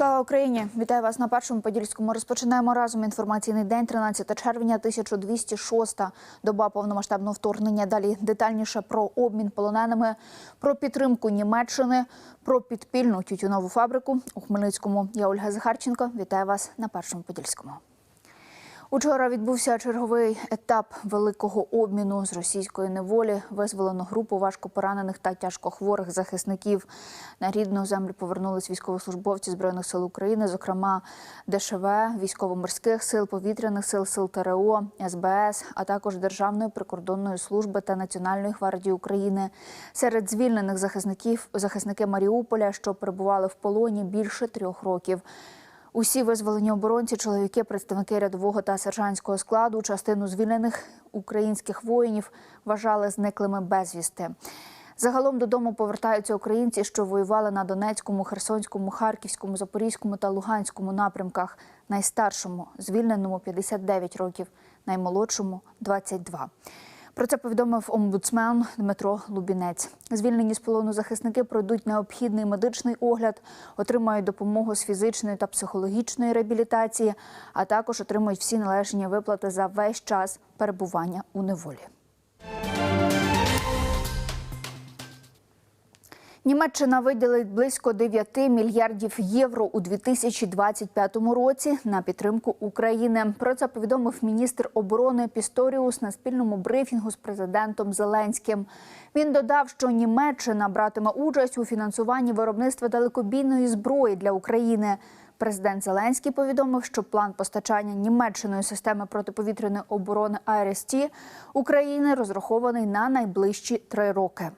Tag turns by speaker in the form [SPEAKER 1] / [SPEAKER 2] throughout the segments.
[SPEAKER 1] Слава Україні! Вітаю вас на першому подільському. Розпочинаємо разом інформаційний день, 13 червня, 1206 доба повномасштабного вторгнення. Далі детальніше про обмін полоненими, про підтримку Німеччини, про підпільну тютюнову фабрику у Хмельницькому. Я Ольга Захарченко. Вітаю вас на першому подільському. Учора відбувся черговий етап великого обміну з російської неволі. Визволено групу важкопоранених та тяжкохворих захисників. На рідну землю повернулись військовослужбовці збройних сил України, зокрема ДШВ, військово-морських сил, повітряних сил, сил ТРО, СБС, а також Державної прикордонної служби та Національної гвардії України. Серед звільнених захисників захисники Маріуполя, що перебували в полоні більше трьох років. Усі визволені оборонці, чоловіки, представники рядового та сержантського складу, частину звільнених українських воїнів вважали зниклими безвісти. Загалом додому повертаються українці, що воювали на Донецькому, Херсонському, Харківському, Запорізькому та Луганському напрямках. Найстаршому звільненому 59 років, наймолодшому 22. Про це повідомив омбудсмен Дмитро Лубінець. Звільнені з полону захисники пройдуть необхідний медичний огляд, отримають допомогу з фізичної та психологічної реабілітації, а також отримують всі належні виплати за весь час перебування у неволі. Німеччина виділить близько 9 мільярдів євро у 2025 році на підтримку України. Про це повідомив міністр оборони Пісторіус на спільному брифінгу з президентом Зеленським. Він додав, що Німеччина братиме участь у фінансуванні виробництва далекобійної зброї для України. Президент Зеленський повідомив, що план постачання Німеччиною системи протиповітряної оборони АРСТ України розрахований на найближчі три роки.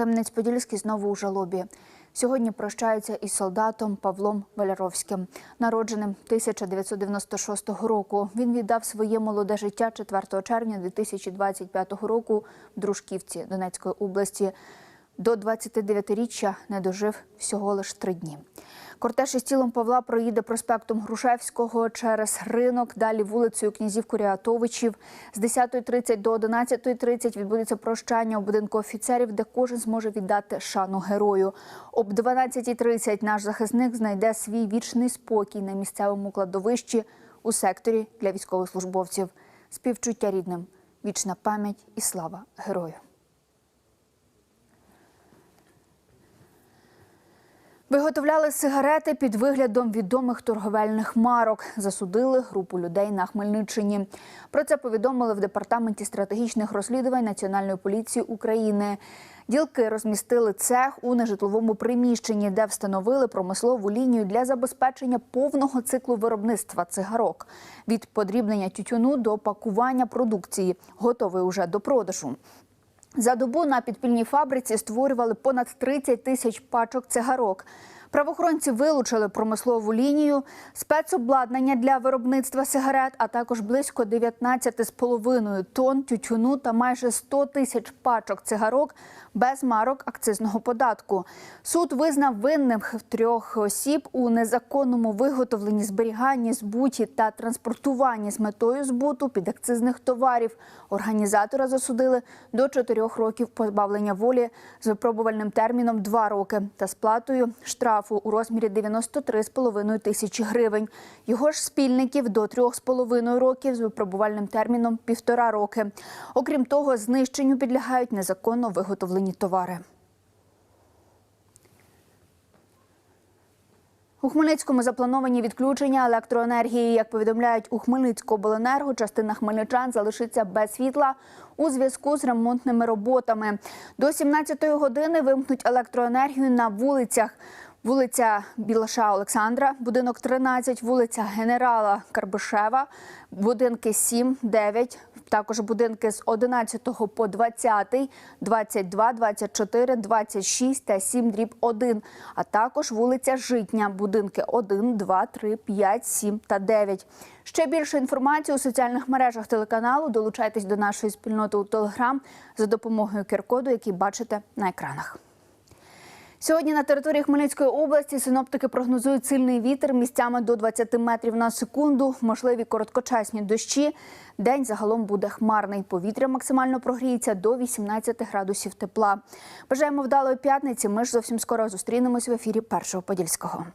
[SPEAKER 1] Кам'янець-Подільський знову у жалобі. Сьогодні прощаються із солдатом Павлом Валяровським, народженим 1996 року. Він віддав своє молоде життя 4 червня 2025 року в Дружківці Донецької області. До 29-річчя не дожив всього лише три дні. Кортеж із тілом Павла проїде проспектом Грушевського через ринок, далі вулицею князів Куріатовичів. З 10.30 до 11.30 відбудеться прощання у будинку офіцерів, де кожен зможе віддати шану герою. Об 12.30 наш захисник знайде свій вічний спокій на місцевому кладовищі у секторі для військовослужбовців. Співчуття рідним, вічна пам'ять і слава герою. Виготовляли сигарети під виглядом відомих торговельних марок. Засудили групу людей на Хмельниччині. Про це повідомили в департаменті стратегічних розслідувань Національної поліції України. Ділки розмістили цех у нежитловому приміщенні, де встановили промислову лінію для забезпечення повного циклу виробництва цигарок від подрібнення тютюну до пакування продукції, готовий уже до продажу. За добу на підпільній фабриці створювали понад 30 тисяч пачок цигарок. Правоохоронці вилучили промислову лінію, спецобладнання для виробництва сигарет, а також близько 19,5 тонн тютюну та майже 100 тисяч пачок цигарок без марок акцизного податку. Суд визнав винних трьох осіб у незаконному виготовленні, зберіганні, збуті та транспортуванні з метою збуту підакцизних товарів. Організатора засудили до 4 років позбавлення волі з випробувальним терміном 2 роки та сплатою штрафу у розмірі 93,5 тисячі гривень. Його ж спільників до 3,5 років з випробувальним терміном 1,5 роки. Окрім того, знищенню підлягають незаконно виготовлені товари. У Хмельницькому заплановані відключення електроенергії. Як повідомляють у Хмельницькобленерго, частина хмельничан залишиться без світла у зв'язку з ремонтними роботами. До 17-ї години вимкнуть електроенергію на вулицях. Вулиця Білаша Олександра, будинок 13, вулиця Генерала Карбишева, будинки 7, 9, також будинки з 11 по 20, 22, 24, 26 та 7 дріб 1, а також вулиця Житня, будинки 1, 2, 3, 5, 7 та 9. Ще більше інформації у соціальних мережах телеканалу. Долучайтесь до нашої спільноти у Телеграм за допомогою QR-коду, який бачите на екранах. Сьогодні на території Хмельницької області синоптики прогнозують сильний вітер місцями до 20 метрів на секунду, можливі короткочасні дощі. День загалом буде хмарний. Повітря максимально прогріється до 18 градусів тепла. Бажаємо вдалої п'ятниці. Ми ж зовсім скоро зустрінемось в ефірі першого подільського.